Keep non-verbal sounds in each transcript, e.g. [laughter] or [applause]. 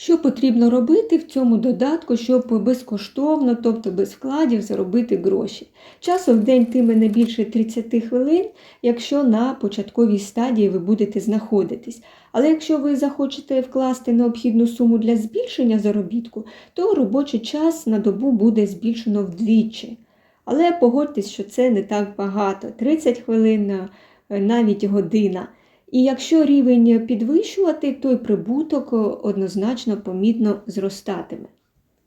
Що потрібно робити в цьому додатку, щоб безкоштовно, тобто без вкладів, заробити гроші? Часу в день тиме не більше 30 хвилин, якщо на початковій стадії ви будете знаходитись. Але якщо ви захочете вкласти необхідну суму для збільшення заробітку, то робочий час на добу буде збільшено вдвічі. Але погодьтесь, що це не так багато 30 хвилин, е, навіть година. І якщо рівень підвищувати, то й прибуток однозначно помітно зростатиме.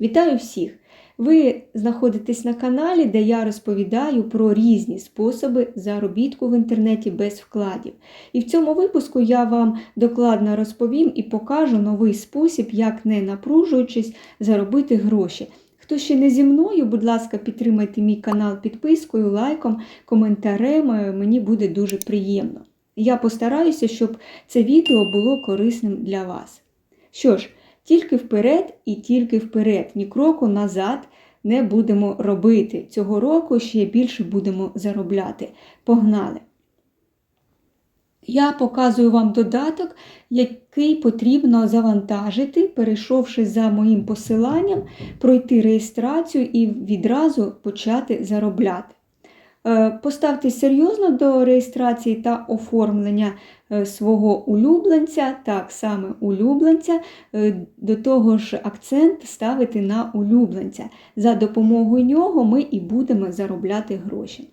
Вітаю всіх! Ви знаходитесь на каналі, де я розповідаю про різні способи заробітку в інтернеті без вкладів. І в цьому випуску я вам докладно розповім і покажу новий спосіб, як не напружуючись, заробити гроші. Хто ще не зі мною, будь ласка, підтримайте мій канал підпискою, лайком, коментарем, мені буде дуже приємно. Я постараюся, щоб це відео було корисним для вас. Що ж, тільки вперед і тільки вперед, ні кроку назад не будемо робити. Цього року ще більше будемо заробляти. Погнали! Я показую вам додаток, який потрібно завантажити, перейшовши за моїм посиланням, пройти реєстрацію і відразу почати заробляти. Е, серйозно до реєстрації та оформлення е, свого улюбленця, так саме улюбленця, е, до того ж акцент ставити на улюбленця. За допомогою нього ми і будемо заробляти гроші.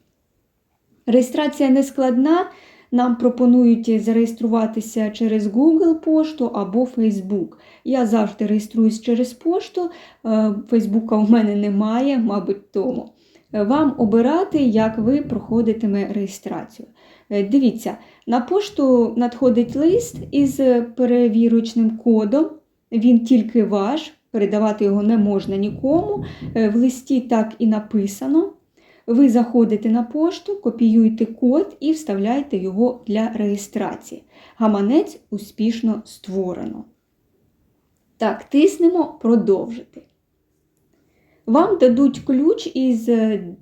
Реєстрація не складна. Нам пропонують зареєструватися через Google пошту або Facebook. Я завжди реєструюсь через пошту, Фейсбука у мене немає, мабуть, тому вам обирати, як ви проходитиме реєстрацію. Е, дивіться, на пошту надходить лист із перевірочним кодом, він тільки ваш, передавати його не можна нікому. Е, в листі так і написано. Ви заходите на пошту, копіюєте код і вставляєте його для реєстрації. Гаманець успішно створено. Так, тиснемо продовжити. Вам дадуть ключ із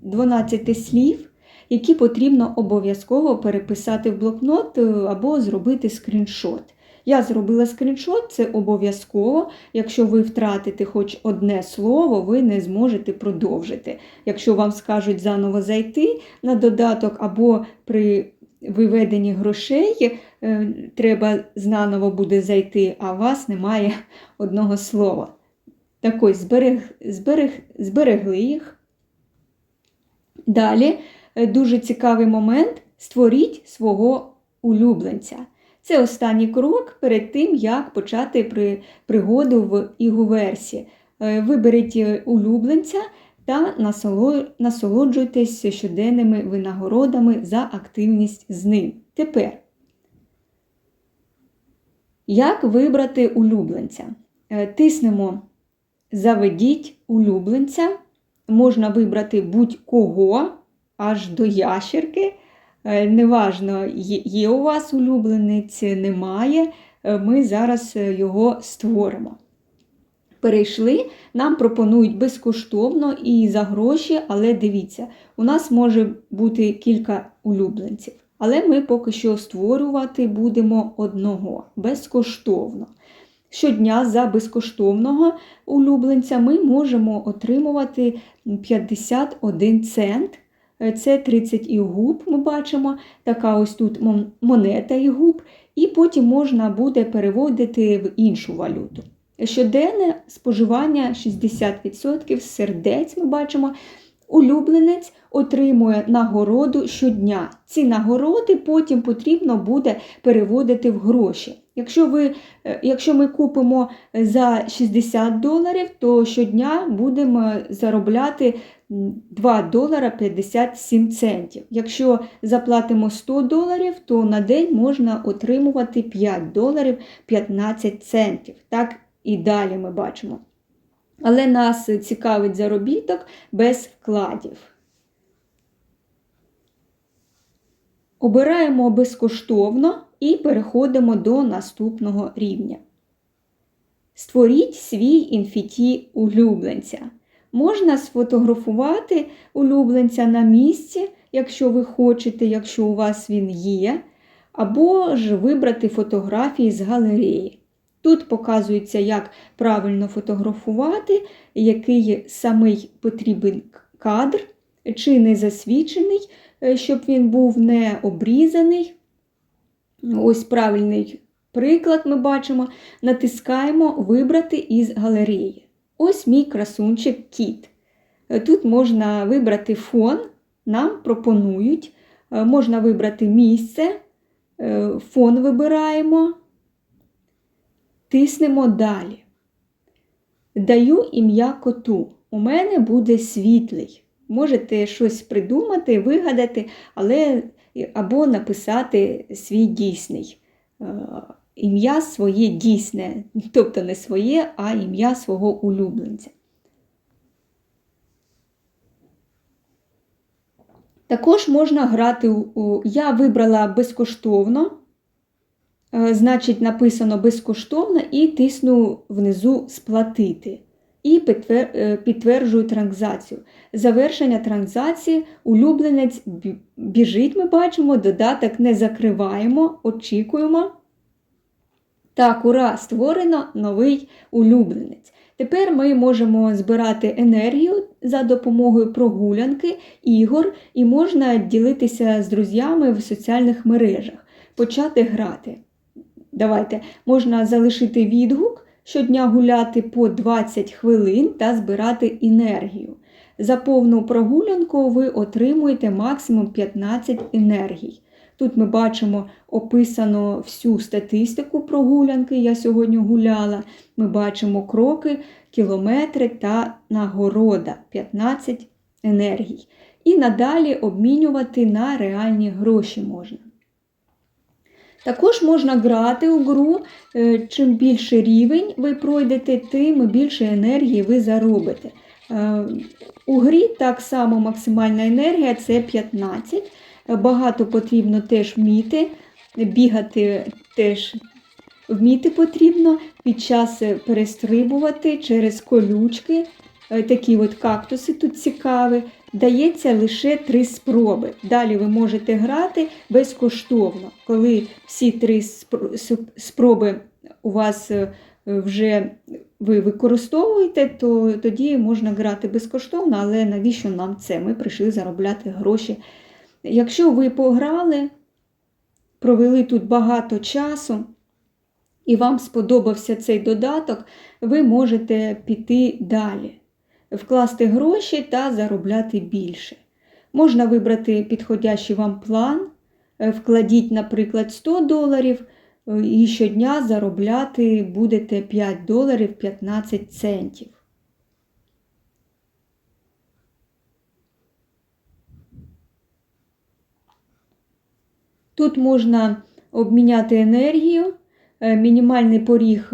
12 е, слів, які потрібно обов'язково переписати в блокнот е, або зробити скріншот. Я зробила скріншот, це обов'язково. Якщо ви втратите хоч одне слово, ви не зможете продовжити. Якщо вам скажуть заново зайти на додаток або при виведенні грошей, е, треба знаново буде зайти, а у вас немає [laughs] одного слова. Так ось зберег, зберег, зберегли їх. Далі е, дуже цікавий момент створіть свого улюбленця. Це останній крок перед тим, як почати при, пригоду в ігуверсі. Е, виберіть е, улюбленця та насолоджуйтесь щоденними винагородами за активність з ним. Тепер, як вибрати улюбленця? Тиснемо Заведіть улюбленця. Можна вибрати будь-кого аж до ящерки. Е, неважно, є у вас улюбленець, немає. Е, ми зараз е, його створимо. Перейшли, нам пропонують безкоштовно і за гроші, але дивіться, у нас може бути кілька улюбленців. Але ми поки що створювати будемо одного безкоштовно. Щодня за безкоштовного улюбленця ми можемо отримувати 51 цент. Це 30 ігуб, ми бачимо, така ось тут монета ігуб, і потім можна буде переводити в іншу валюту. Щоденне споживання 60% сердець ми бачимо. Улюбленець отримує нагороду щодня. Ці нагороди потім потрібно буде переводити в гроші. Якщо ви, е, якщо ми купимо за 60 доларів, то щодня будемо заробляти 2 долара 57 центів. Якщо заплатимо 100 доларів, то на день можна отримувати 5 доларів 15 центів. Так і далі ми бачимо. Але нас цікавить заробіток без вкладів. Обираємо безкоштовно і переходимо до наступного рівня. Створіть свій інфіті улюбленця. Можна сфотографувати улюбленця на місці, якщо ви хочете, якщо у вас він є, або ж вибрати фотографії з галереї. Тут показується, як правильно фотографувати, який самий потрібен кадр, чи не засвічений, е, щоб він був не обрізаний. Ось правильний приклад ми бачимо. Натискаємо Вибрати із галереї. Ось мій красунчик кіт. Е, Тут можна вибрати фон, нам пропонують. Е, Можна вибрати місце, фон вибираємо, тиснемо далі. Даю ім'я коту. У мене буде світлий. Можете щось придумати, вигадати, але або написати свій дійсний. е, Ім'я своє дійсне, тобто не своє, а ім'я свого улюбленця. Також можна грати у. Я вибрала безкоштовно, е, значить, написано безкоштовно і тисну внизу сплатити. І е, підтверджую транзакцію. Завершення транзакції, улюбленець біжить, ми бачимо, додаток не закриваємо, очікуємо. Так, ура, створено новий улюбленець. Тепер ми можемо збирати енергію за допомогою прогулянки, ігор, і можна ділитися з друзями в соціальних мережах, почати грати. Давайте, можна залишити відгук, щодня гуляти по 20 хвилин та збирати енергію. За повну прогулянку ви отримуєте максимум 15 енергій. Тут ми бачимо описано всю статистику прогулянки. Я сьогодні гуляла. Ми бачимо кроки, кілометри та нагорода 15 енергій. І надалі обмінювати на реальні гроші можна. Також можна грати у гру. Е, Чим більше рівень ви пройдете, тим більше енергії ви заробите. Е, У грі так само максимальна енергія це 15. Е, Багато потрібно теж вміти, бігати теж вміти потрібно під час е, перестрибувати через колючки. Такі от кактуси тут цікаві. Дається лише три спроби. Далі ви можете грати безкоштовно. Коли всі три спроби у вас е, вже ви використовуєте, то тоді можна грати безкоштовно, але навіщо нам це? Ми прийшли заробляти гроші. Якщо ви пограли, провели тут багато часу, і вам сподобався цей додаток, ви можете піти далі, вкласти гроші та заробляти більше. Можна вибрати підходящий вам план, е, вкладіть, наприклад, 100 доларів, е, і щодня заробляти будете 5 доларів 15 центів. Тут можна обміняти енергію, Е, мінімальний поріг,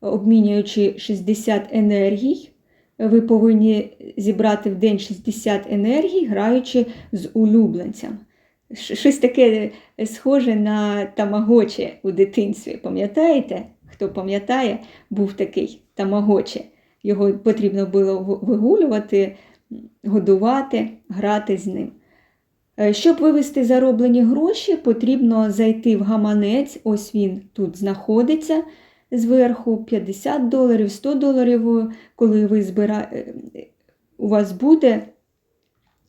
обмінюючи 60 енергій. Ви повинні зібрати в день 60 енергій, граючи з улюбленцем. Щось таке е, схоже на тамагочі у дитинстві. Пам'ятаєте? Хто пам'ятає, був такий тамагочі. Його потрібно було вигулювати, годувати, грати з ним. Е, Щоб вивести зароблені гроші, потрібно зайти в гаманець, ось він тут знаходиться зверху 50 доларів, 100 доларів, коли ви збира... е, у вас буде,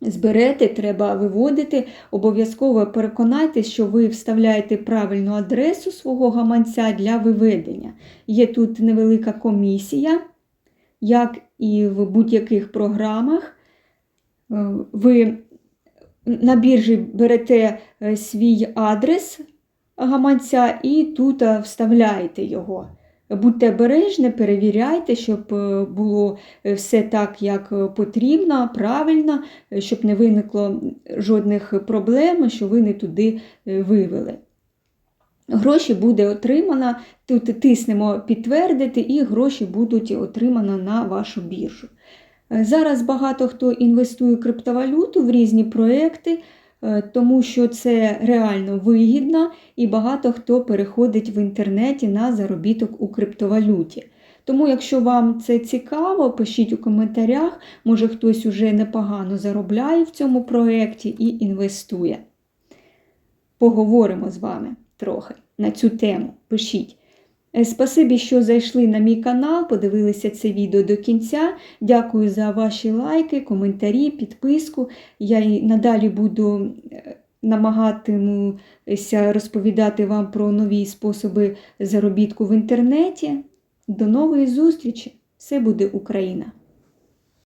зберете, треба виводити. Обов'язково переконайтесь, що ви вставляєте правильну адресу свого гаманця для виведення. Є тут невелика комісія, як і в будь-яких програмах. Е, Ви на біржі берете е, свій адрес гаманця і тут вставляєте його. Будьте обережні, перевіряйте, щоб е, було е, все так, як е, потрібно, правильно, щоб не виникло жодних проблем, що ви не туди вивели. Гроші буде отримано, тут тиснемо підтвердити, і гроші будуть отримано на вашу біржу. Зараз багато хто інвестує криптовалюту в різні проекти, тому що це реально вигідно, і багато хто переходить в інтернеті на заробіток у криптовалюті. Тому, якщо вам це цікаво, пишіть у коментарях, може хтось уже непогано заробляє в цьому проєкті і інвестує. Поговоримо з вами трохи на цю тему. Пишіть. Е, Спасибі, що зайшли на мій канал, подивилися це відео до кінця. Дякую за ваші лайки, коментарі, підписку. Я і надалі буду е, намагатимуся розповідати вам про нові способи заробітку в інтернеті. До нової зустрічі! Все буде Україна!